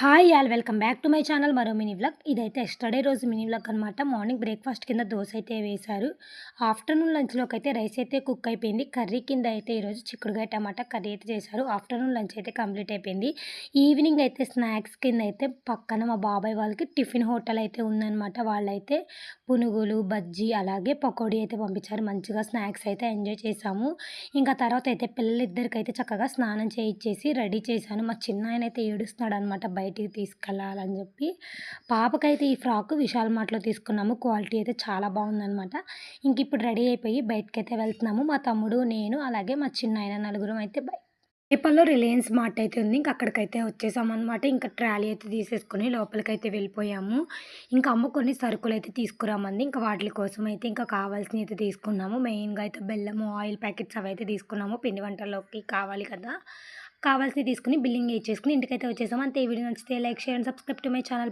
Hi all welcome back to my channel మరో mini vlog ఇదైతే yesterday రోజు mini vlog అనమాట మార్నింగ్ బ్రేక్ఫాస్ట్ కింద దోశ అయితే వేశారు. ఆఫ్టర్నూన్ లంచ్లోకి అయితే రైస్ అయితే కుక్ అయిపోయింది. కర్రీ కింద అయితే ఈరోజు చిక్కుడుగాయ టమాటా కర్రీ అయితే చేశారు. ఆఫ్టర్నూన్ లంచ్ అయితే కంప్లీట్ అయిపోయింది. ఈవినింగ్ అయితే స్నాక్స్ కింద అయితే పక్కన మా బాబాయ్ వాళ్ళకి టిఫిన్ హోటల్ అయితే ఉందన్నమాట. వాళ్ళైతే పునుగులు బజ్జీ అలాగే పకోడీ అయితే పంపించారు. మంచిగా స్నాక్స్ అయితే ఎంజాయ్ చేసాము ఇంకా తర్వాత అయితే పిల్లలిద్దరికైతే చక్కగా స్నానం చేయించేసి రెడీ చేశాను. మా చిన్న ఆయన అయితే ఏడుస్తున్నాడు అనమాట బయటికి తీసుకెళ్ళాలని చెప్పి పాపకైతే ఈ ఫ్రాక్ విశాల్ మార్ట్లో తీసుకున్నాము. క్వాలిటీ అయితే చాలా బాగుందనమాట ఇంక ఇప్పుడు రెడీ అయిపోయి బయటకి అయితే వెళ్తున్నాము. మా తమ్ముడు నేను అలాగే మా చిన్న ఆయన నలుగురం అయితే బయట నేపాల్లో రిలయన్స్ మార్ట్ అయితే ఉంది. ఇంకా అక్కడికైతే వచ్చేసామన్నమాట. ఇంకా ట్రాలీ అయితే తీసేసుకుని లోపలికైతే వెళ్ళిపోయాము. ఇంకా అమ్మ కొన్ని సరుకులు అయితే తీసుకురామంది. ఇంకా వాటి కోసం అయితే ఇంకా కావాల్సినవి అయితే తీసుకున్నాము. మెయిన్గా అయితే బెల్లము ఆయిల్ ప్యాకెట్స్ అవి అయితే తీసుకున్నాము. పిండి వంటల్లోకి కావాలి కదా. కావాల్సి తీసుకుని బిల్లింగ్ ఇచ్చేసుకుని ఇంటికైతే వచ్చేసాం. అంతే ఈ వీడియో నచ్చితే like share and subscribe to my channel.